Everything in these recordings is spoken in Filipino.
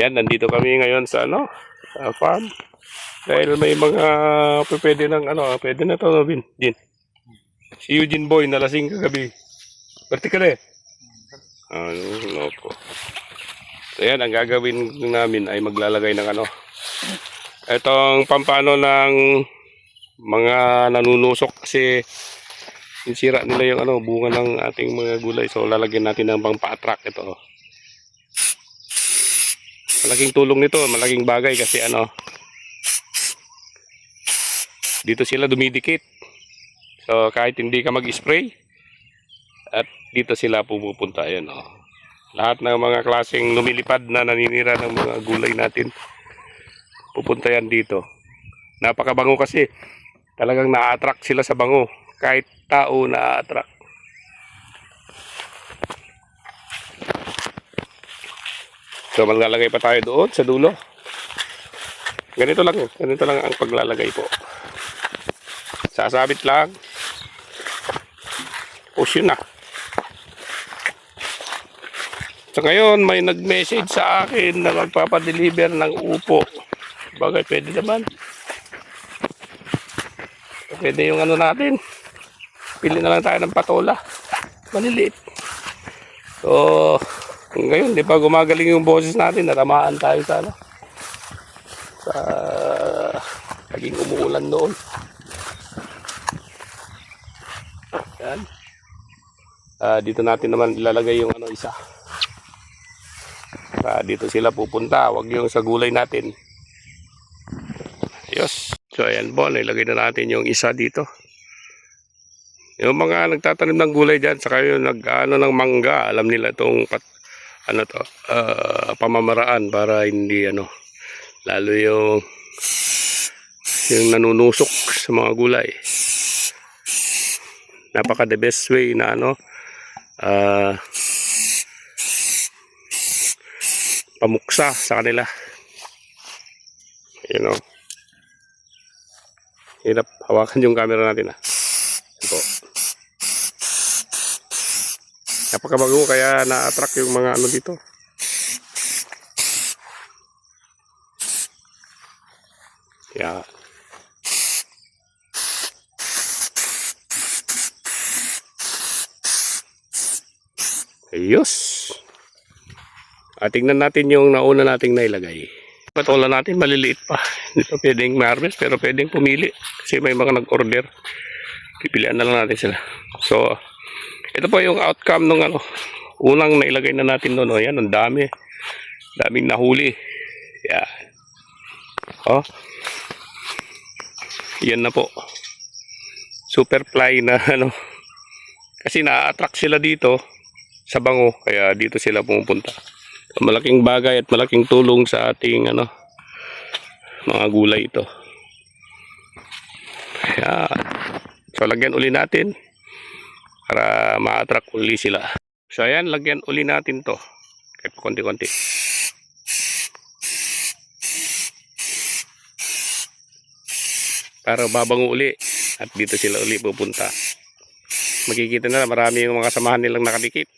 Yan, nandito kami ngayon sa ano, sa farm. Dahil may mga pwede ng ano, pwede na to, Robin. Din. Si Eugene Boy, nalasing kagabi. Berti ka rin. Ano, po. So yan, ang gagawin namin ay maglalagay ng ano. Itong pampano ng mga nanunusok kasi insira nila yung ano, bunga ng ating mga gulay. So lalagyan natin ng pang pa-attract ito. oh. Malaking tulong nito, malaking bagay kasi ano dito sila dumidikit. So kahit hindi ka mag-spray at dito sila pumupunta ayan oh. Lahat ng mga klaseng lumilipad na naninira ng mga gulay natin pupunta yan dito. Napakabango kasi talagang na-attract sila sa bango kahit tao na-attract. So maglalagay pa tayo doon sa dulo. Ganito lang, ganito lang ang paglalagay po. Sasabit lang. Push yun na. So ngayon may nag-message sa akin na magpapadeliver ng upo. Bagay pwede naman. Pwede yung ano natin. Pili na lang tayo ng patola. Maliliit. So, ngayon, di pa gumagaling yung boses natin, natamaan tayo sa ano. Sa naging umuulan noon. Yan. Ah, dito natin naman ilalagay yung ano isa. Para dito sila pupunta, wag yung sa gulay natin. Ayos. So ayan po, nilagay na natin yung isa dito. Yung mga nagtatanim ng gulay dyan, saka yung nag, ano, ng mangga, alam nila itong pat, ano to, ah, pamamaraan para hindi ano, lalo yung yung nanunusok sa mga gulay. Napaka the best way na ano, ah, pamuksa sa kanila. You know. Hirap hawakan yung camera natin ah. Ito. Napakabago kaya na-attract yung mga ano dito. Yeah. Ayos. At tingnan natin yung nauna nating nailagay. Patola natin maliliit pa. Hindi pa pwedeng ma-harvest pero pwedeng pumili. Kasi may mga nag-order. Pipilian na lang natin sila. So, ito po yung outcome ng ano, unang nailagay na natin noon. O, yan, ang dami. Daming nahuli. Yan. Oh. Yan na po. Super fly na ano. Kasi na-attract sila dito sa bango. Kaya dito sila pumupunta. Malaking bagay at malaking tulong sa ating ano mga gulay ito. Yan. So lagyan uli natin para ma-attract uli sila. So ayan, lagyan uli natin to. Kahit konti-konti. Para babango uli at dito sila uli pupunta. Makikita na marami yung mga samahan nilang nakadikit.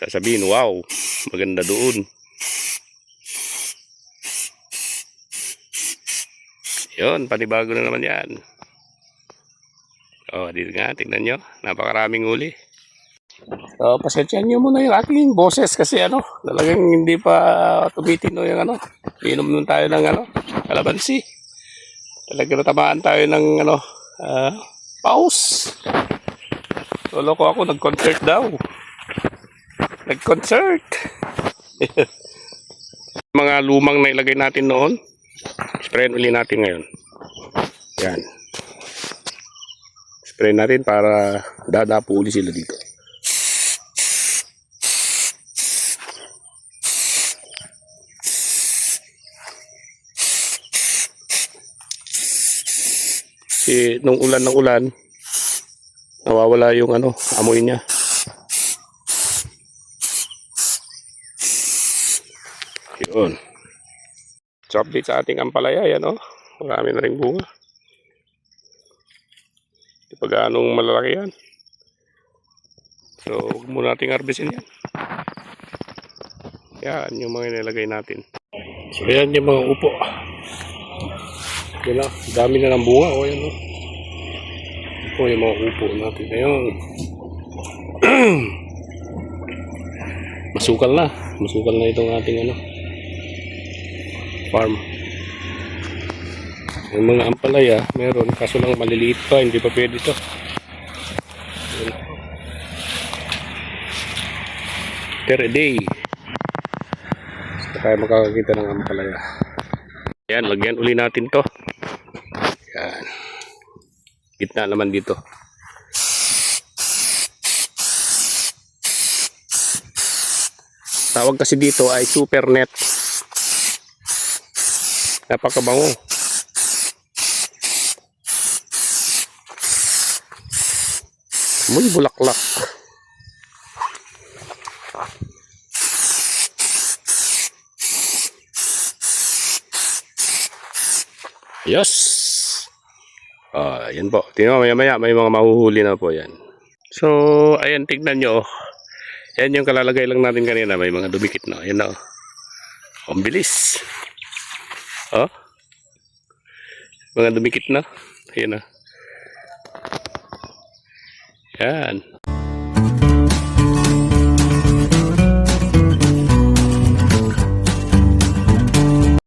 Sasabihin, wow, maganda doon. Yun, panibago na naman yan. Oh, dito nga, tingnan nyo. Napakaraming uli. So, pasensyahan nyo muna yung aking boses kasi ano, talagang hindi pa tumitino yung ano. Inom nun tayo ng ano, kalabansi. Talagang natamaan tayo ng ano, ah, pause. Solo ko ako, nag-concert daw. Nag-concert. Mga lumang na ilagay natin noon, sprayin uli natin ngayon. Yan. Spray natin para dadapo uli sila dito. Kasi nung ulan ng ulan, nawawala yung ano, amoy niya. Yun. So update sa ating ampalaya, yan o. Marami na rin bunga. Di pa gaanong malalaki yan. So, huwag muna nating harvestin yan. Yan, yung mga nilagay natin. So, yan yung mga upo. Yan dami na ng bunga. O, yan o. Ito yung mga upo natin. Ayun. Masukal na. Masukal na itong ating ano, farm. Yung mga ampalaya, meron. Kaso lang maliliit pa, hindi pa pwede. Yan. Per day. Basta tayo makakakita ng ampalaya. Yan, lagyan uli natin to. Yan. Gitna naman dito. Tawag kasi dito ay super net. Napakabango. Muy bulaklak. Yes. Ah, yan po. Tingnan mo, maya maya may mga mahuhuli na po yan. So, ayan, tignan nyo. oh. Yan yung kalalagay lang natin kanina. May mga dumikit na. Ayan na. oh. Ang bilis. Oh. Mga dumikit na. Ayan na. Yan.